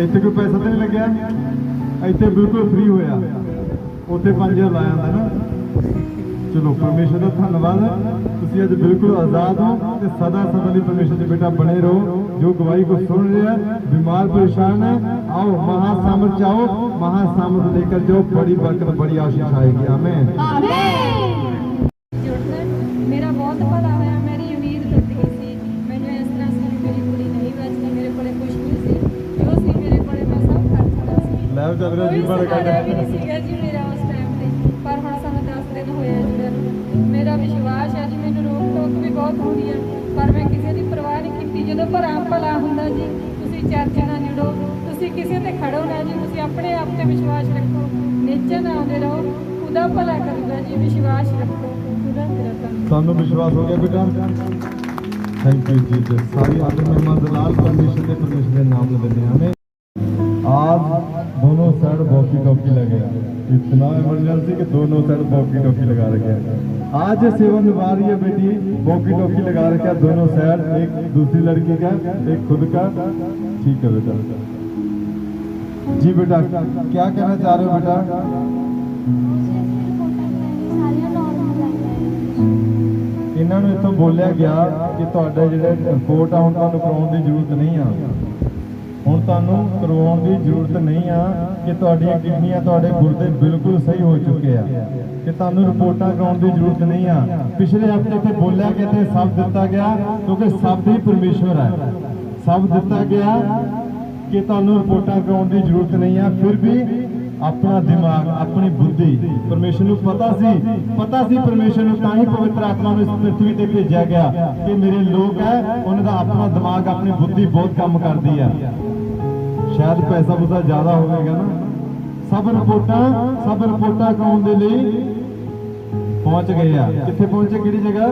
ਇੱਥੇ ਕੋਈ ਪੈਸਾ ਤਾਂ ਨਹੀਂ ਲੱਗਿਆ ਇੱਥੇ ਬਿਲਕੁਲ ਫ੍ਰੀ ਹੋਇਆ ਉੱਥੇ 5000 ਲਾਇਆ ਜਾਂਦਾ ਨਾ ਚਲੋ ਪਰਮੇਸ਼ਰ ਦਾ ਧੰਨਵਾਦ ਤੁਸੀਂ ਅੱਜ ਬਿਲਕੁਲ ਆਜ਼ਾਦ ਹੋ ਤੇ ਸਦਾ ਸਦਾ ਲਈ ਪਰਮੇਸ਼ਰ ਦੇ ਬੇਟਾ ਬਣੇ ਰਹੋ ਜੋ ਗਵਾਹੀ ਕੋ ਸੁਣ ਰਿਹਾ ਹੈ, ਬਿਮਾਰ ਪਰੇਸ਼ਾਨ ਹੈ आओ महासामर्थ जाओ महासामर्थ लेकर जाओ बड़ी बरकत बड़ी आशीष आएगी आमीन ਚੱਲ ਚੱਲ ਰਿਹਾ ਜੀਵਾਂ ਦਾ ਕੱਢ ਵੀ ਨਹੀਂ ਸੀਗਾ ਜੀ ਮੇਰਾ ਉਸ ਟਾਈਮ ਤੇ। ਪਰ ਹੁਣ ਸਾਨੂੰ 10 ਦਿਨ ਹੋਏ ਆ ਜੁੜਿਆ ਨੂੰ। ਮੇਰਾ ਵਿਸ਼ਵਾਸ ਹੈ ਜੀ ਮੈਨੂੰ ਰੋਕ ਟੋਕ ਵੀ ਬਹੁਤ ਹੁੰਦੀ ਆ। ਪਰ ਮੈਂ ਕਿਸੇ ਦੀ ਪਰਵਾਹ ਨਹੀਂ ਕੀਤੀ। ਜਦੋਂ ਭਰਾ ਭਲਾ ਹੁੰਦਾ ਜੀ ਤੁਸੀਂ ਚਰਚ ਨਾਲ ਜੁੜੋ ਤੁਸੀਂ ਕਿਸੇ ਤੇ ਖੜੋ ਨਾ ਜੀ ਤੁਸੀਂ ਆਪਣੇ ਆਪ ਤੇ ਵਿਸ਼ਵਾਸ ਰੱਖੋ। ਨੇਚਰ ਨਾਲ ਆਉਂਦੇ ਰਹੋ। ਖੁਦਾ ਭਲਾ ਕਰਦਾ ਜੀ ਵਿਸ਼ਵਾਸ ਰੱਖੋ। ਖੁਦਾ ਤੇਰਾ ਕੰਮ ਤੁਹਾਨੂੰ ਵਿਸ਼ਵਾਸ ਹੋ ਗਿਆ ਬੇਟਾ? ਥੈਂਕ ਯੂ ਜੀ ਸਾਰੀ ਆਦਰ ਮਹਿਮਾ ਦਲਾਲ ਪਰਮੇਸ਼ਰ ਦੇ ਪਰਮੇਸ਼ਰ ਦੇ ਨਾਮ ਲੈਂਦੇ ਹਾਂ। ਆਮੇ ਆਜ दोनों साइड बॉकी टॉकी लगे इतना इमरजेंसी कि दोनों साइड बॉकी टॉकी लगा रखे हैं आज ये सेवा निभा रही है बेटी बॉकी टॉकी लगा रखे हैं दोनों साइड एक दूसरी लड़की का एक खुद का ठीक है बेटा जी बेटा क्या कहना चाह रहे हो बेटा ਇਹਨਾਂ ਨੂੰ ਇੱਥੋਂ ਬੋਲਿਆ ਗਿਆ ਕਿ ਤੁਹਾਡੇ ਜਿਹੜੇ ਰਿਪੋਰਟ ਆ ਹੁਣ ਤੁਹਾਨੂੰ ਕਰਾਉਣ ਦੀ ਜ਼ਰੂਰਤ ਨਹੀਂ ਆ ਹੁਣ ਤੁਹਾਨੂੰ ਕਰਵਾਉਣ ਦੀ ਜ਼ਰੂਰਤ ਨਹੀਂ ਆ ਕਿ ਤੁਹਾਡੀਆਂ ਕਿਡਨੀਆਂ ਤੁਹਾਡੇ ਗੁਰਦੇ ਬਿਲਕੁਲ ਸਹੀ ਹੋ ਚੁੱਕੇ ਆ। ਕਿ ਤੁਹਾਨੂੰ ਰਿਪੋਰਟਾਂ ਕਰਾਉਣ ਦੀ ਜ਼ਰੂਰਤ ਨਹੀਂ ਆ। ਪਿਛਲੇ ਹਫ਼ਤੇ ਤੇ ਬੋਲਿਆ ਗਿਆ ਤੇ ਸਭ ਦਿੱਤਾ ਗਿਆ ਕਿਉਂਕਿ ਸਭ ਹੀ ਪਰਮੇਸ਼ਵਰ ਹੈ ਸਭ ਦਿੱਤਾ ਗਿਆ ਕਿ ਤੁਹਾਨੂੰ ਰਿਪੋਰਟਾਂ ਕਰਾਉਣ ਦੀ ਜ਼ਰੂਰਤ ਨਹੀਂ ਆ। ਫਿਰ ਵੀ ਆਪਣਾ ਦਿਮਾਗ, ਆਪਣੀ ਬੁੱਧੀ ਪਰਮੇਸ਼ਰ ਨੂੰ ਪਤਾ ਸੀ। ਪਤਾ ਸੀ ਪਰਮੇਸ਼ਰ ਨੂੰ ਤਾਂ ਹੀ ਪਵਿੱਤਰ ਆਤਮਾ ਨੂੰ ਇਸ ਪ੍ਰithvi ਤੇ ਭੇਜਿਆ ਗਿਆ ਕਿ ਮੇਰੇ ਲੋਕ ਹੈ, ਉਹਨਾਂ ਦਾ ਆਪਣਾ ਦਿਮਾਗ, ਆਪਣੀ ਬੁੱਧੀ ਬਹੁਤ ਕੰਮ ਕਰਦੀ ਆ। ਸ਼ਾਇਦ ਪੈਸਾ ਪੂਸਾ ਜ਼ਿਆਦਾ ਹੋਵੇਗਾ ਨਾ। ਸਭ ਰਿਪੋਰਟਾਂ ਸਭ ਰਿਪੋਰਟਾਂ ਕਰਾਉਣ ਦੇ ਲਈ ਪਹੁੰਚ ਗਏ ਆ। ਕਿੱਥੇ ਪਹੁੰਚੇ ਕਿਹੜੀ ਜਗ੍ਹਾ?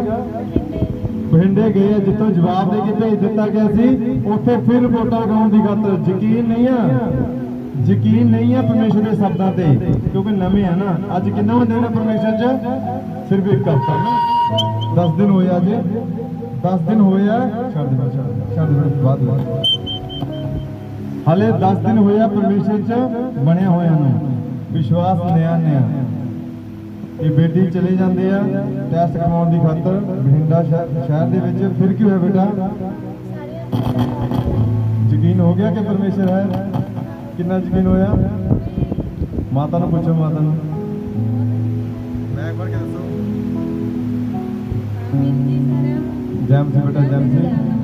ਬਠਿੰਡੇ ਗਏ ਆ ਜਿੱਥੋਂ ਜਵਾਬ ਦੇ ਕੇ ਭੇਜ ਦਿੱਤਾ ਗਿਆ ਸੀ। ਉੱਥੇ ਫਿਰ ਰਿਪੋਰਟਾਂ ਕਰਾਉਣ ਦੀ ਖਾਤਰ ਯਕੀਨ ਨਹੀਂ ਆ। ਯਕੀਨ ਨਹੀਂ ਆ ਪਰਮੇਸ਼ਰ ਦੇ ਸ਼ਬਦਾਂ ਤੇ ਕਿਉਂਕਿ ਨਵੇਂ ਆ ਨਾ। ਅੱਜ ਕਿੰਨਾ ਦਿਨ ਹੈ ਪਰਮੇਸ਼ਰ ਚ? ਸਿਰਫ ਇੱਕ ਹਫ਼ਤਾ ਨਾ। 10 ਦਿਨ ਹੋਇਆ ਅੱਜ। 10 ਦਿਨ ਹੋਇਆ ਛੱਡ ਦੇ ਛੱਡ ਦੇ, ਬਾਅਦ ਹਲੇ 10 ਦਿਨ ਹੋਇਆ ਪਰਮੇਸ਼ਰ ਚ ਬਣਿਆ ਹੋਇਆ ਨੂੰ। ਵਿਸ਼ਵਾਸ ਨਿਆ ਨਿਆ ਇਹ ਬੇਟੀ ਚਲੇ ਜਾਂਦੇ ਆ ਟੈਸਟ ਕਰਵਾਉਣ ਦੀ ਖਾਤਰ ਬਠਿੰਡਾ ਸ਼ਹਿਰ ਦੇ ਵਿੱਚ। ਫਿਰ ਕੀ ਹੋਇਆ ਬੇਟਾ? ਯਕੀਨ ਹੋ ਗਿਆ ਕਿ ਪਰਮੇਸ਼ਰ ਹੈ? ਕਿੰਨਾ ਯਕੀਨ ਹੋਇਆ? ਮਾਤਾ ਨੂੰ ਪੁੱਛੋ ਮਾਤਾ ਨੂੰ। ਮੈਂ ਇੱਕ ਵਾਰ ਕੇ ਦੱਸੋ। ਜੈਮ ਸੀ ਬੇਟਾ ਜੈਮ ਸੀ।